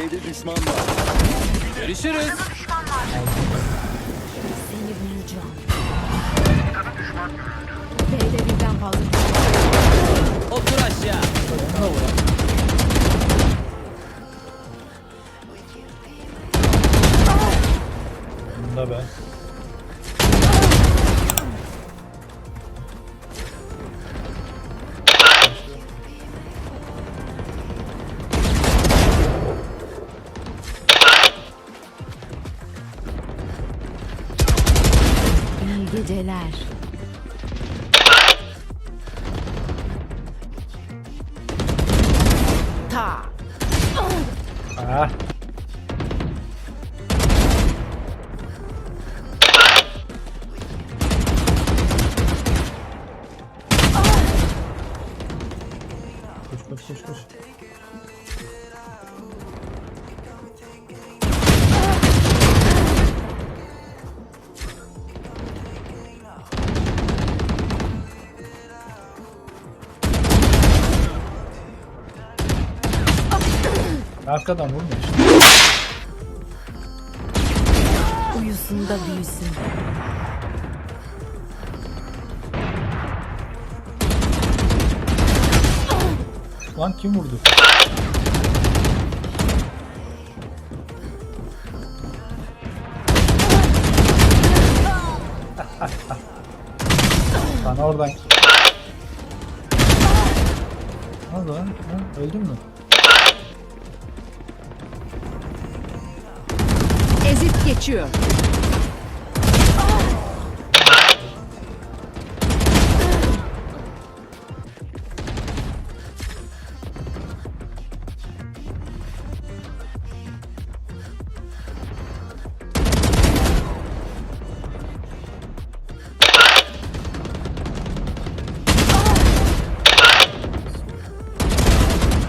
B'de düşman var. Görüşürüz. Seni bulacağım. B'de birden fazla. Otur aşağı. Bunda ben. Geceler. Ta. Ah. Koş koş koş koş. Arkadan vurma işte. Uyusun da büyüsün. Lan kim vurdu? Lan oradan. Ne oldu lan? Ha, öldün mü? Ezip geçiyor.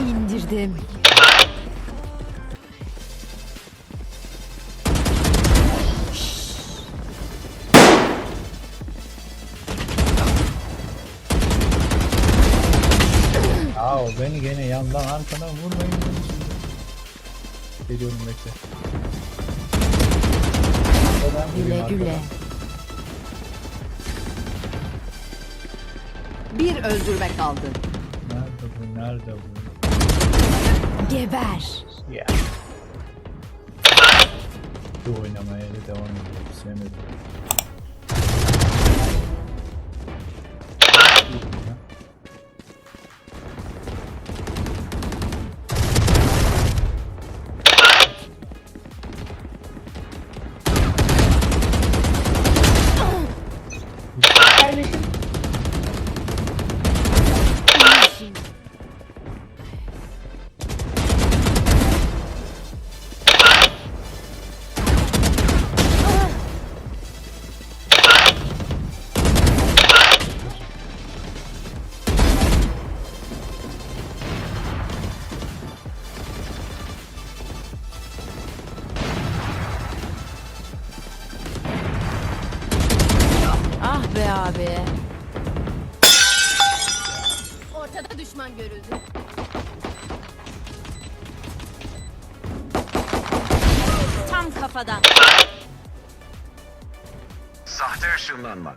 İndirdim. Beni gene yandan arkadan vurmayın. Geliyorum bekle. Güle güle. Bir öldürme kaldı. Nerede bu? Nerede bu? Geber. Ya. Bu oynamaya da devam ediyor. Sevmedim. Be abi. Ortada düşman görüldü. Tam kafadan. Sahte ışınlanma.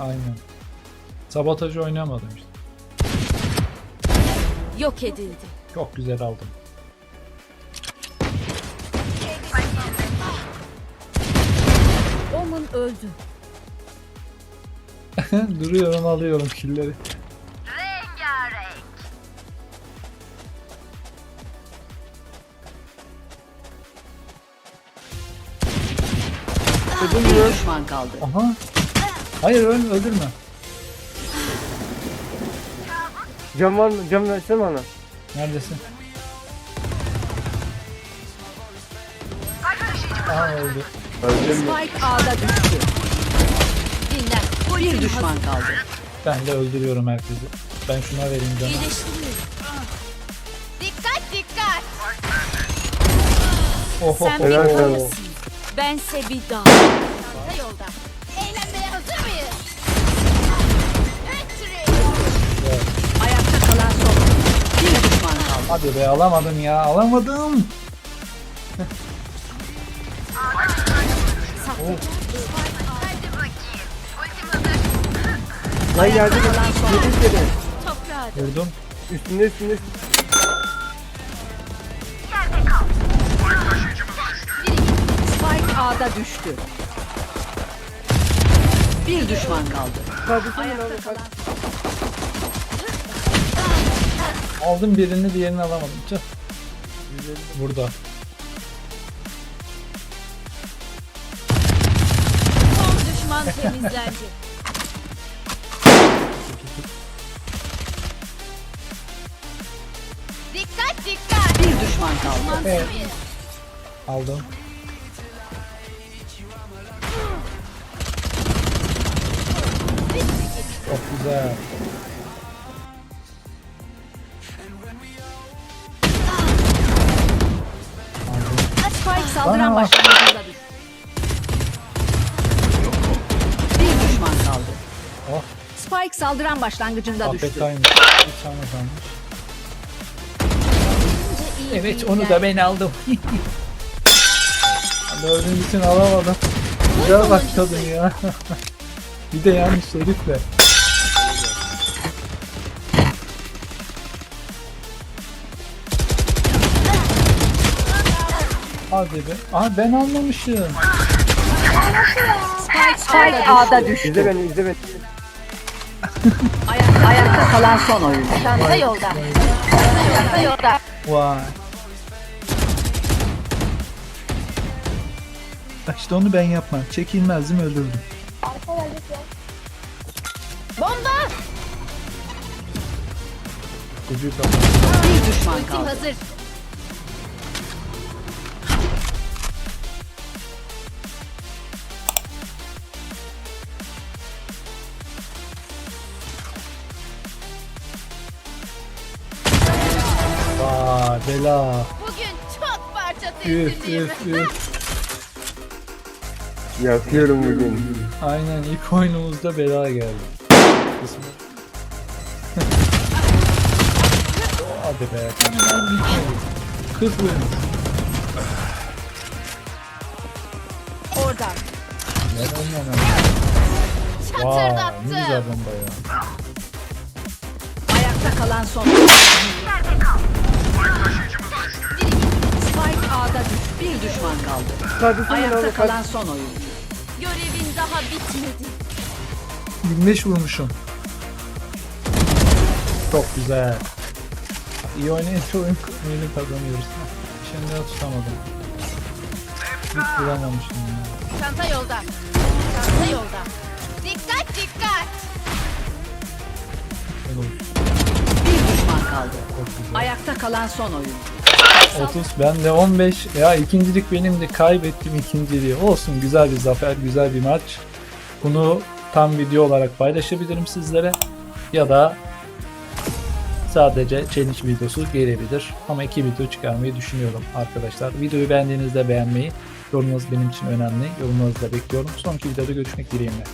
Aynen. Sabotajı oynamadım işte. Yok edildi. Çok güzel aldım. Omun öldü. Duruyorum alıyorum killeri. Bir düşman kaldı. Aha. Hayır öl öldürme. Cam var mı? Cam versene bana. Neredesin? Aha öldü. Öldüm mü? Spike A'da düştü. Dinlen. Bir düşman kaldı. Ben de öldürüyorum herkesi. Ben şuna vereyim canım. İyileştiriyorum. Dikkat dikkat. Oho. Sen Helal bir sana. koyasın. Bense bir dağ. Çanta yolda. Eğlenmeye hazır mıyız? Ayakta kalan son oyuncu. Bir düşman kaldı. Hadi be alamadım ya alamadım. Lan geldi. Yedi kere. Toprağa Vurdum. Üstünde üstünde. Spike A'da düştü. Bir düşman kaldı. Kardeşim lan. Aldım birini diğerini alamadım. Tüh. Burada. Temizlendi. dikkat dikkat! bir düşman kaldı. Evet. Aldım. Çok güzel. Aldım. Spike saldıran başlangıcında Spike saldıran başlangıcında düştü. Afetaymış. Bir tane kalmış. İyi Evet onu da ben aldım. Dördüncüsünü alamadım. Güzel başladın ya. bir de yani şerifle. Hadi be. Aa ben almamışım. Spike A'da düştü. İzle beni izle beni. Ayakta, ayakta kalan son oyuncu. Çanta yolda. Çanta yolda. Vay. İşte onu ben yapmam. Çekilmezdim öldürdüm. Bomba! Kucuğu kapat. Bir düşman kaldı. hazır. Bela. Bugün çok parça Üf teslimiyim. üf bugün. Aynen ilk oyunumuzda bela geldi. Kısmet. Hadi be. Kaçlar bitmedi. 40 vurmuş. Oradan. Neden hemen? Vay ne güzel bomba ya. Ayakta kalan son Bir düşman kaldı. Kardeşim Ayakta lan. kalan son oyuncu. Görevin daha bitmedi. 25 vurmuşum. Çok güzel. İyi oynayınca oyun, oyunu kazanıyoruz. Şimdi tutamadım. Hiç vuramamışım ya. Çanta yolda. Çanta yolda. Dikkat dikkat. Bir düşman kaldı. Çok güzel. Ayakta kalan son oyuncu. 30 ben de 15 ya ikincilik benim de kaybettim ikinciliği. Olsun güzel bir zafer güzel bir maç. Bunu tam video olarak paylaşabilirim sizlere. Ya da sadece challenge videosu gelebilir. Ama iki video çıkarmayı düşünüyorum arkadaşlar. Videoyu beğendiğinizde beğenmeyi yorumunuz benim için önemli. Yorumlarınızı da bekliyorum. Sonraki videoda görüşmek dileğiyle